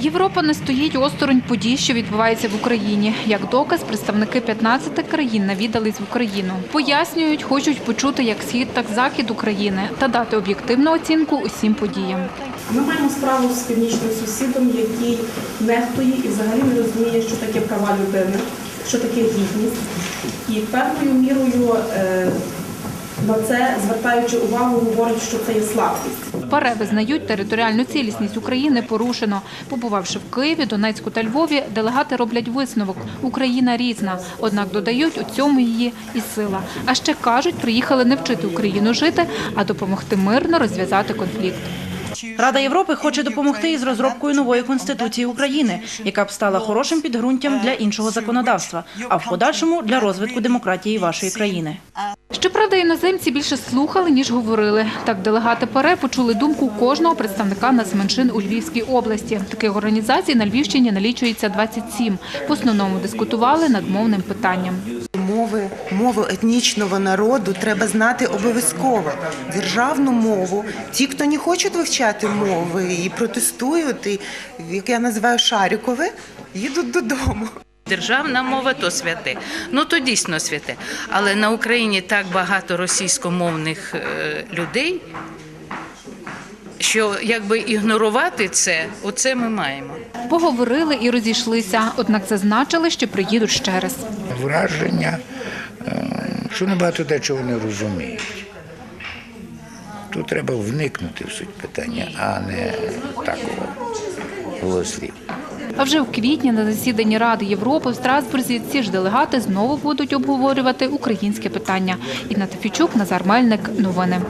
Європа не стоїть осторонь подій, що відбуваються в Україні. Як доказ, представники 15 країн навідались в Україну. Пояснюють, хочуть почути як схід, так захід України та дати об'єктивну оцінку усім подіям. Ми маємо справу з північним сусідом, який нехтує і взагалі не розуміє, що таке права людини, що таке гідність. І певною мірою е, на це, звертаючи увагу, говорить, що це є слабкість. Паре визнають територіальну цілісність України порушено. Побувавши в Києві, Донецьку та Львові, делегати роблять висновок. Україна різна. Однак додають, у цьому її і сила. А ще кажуть, приїхали не вчити Україну жити, а допомогти мирно розв'язати конфлікт. Рада Європи хоче допомогти із розробкою нової конституції України, яка б стала хорошим підґрунтям для іншого законодавства, а в подальшому для розвитку демократії вашої країни. Щоправда, іноземці більше слухали, ніж говорили. Так, делегати ПАРЕ почули думку кожного представника нацменшин у Львівській області. Таких організацій на Львівщині налічується 27. В основному дискутували над мовним питанням. Мови, мову етнічного народу треба знати обов'язково. Державну мову. Ті, хто не хочуть вивчати мови і протестують, і, як я називаю шарікове, їдуть додому. Державна мова то святе. Ну то дійсно святе. Але на Україні так багато російськомовних е, людей, що якби ігнорувати це, оце ми маємо. Поговорили і розійшлися, однак зазначили, що приїдуть ще раз. враження, е, що набагато дечого не розуміють. Тут треба вникнути в суть питання, а не такого голослів. А вже в квітні на засіданні Ради Європи в Страсбурзі ці ж делегати знову будуть обговорювати українське питання. Інна Тафічук, Назар Мельник. Новини.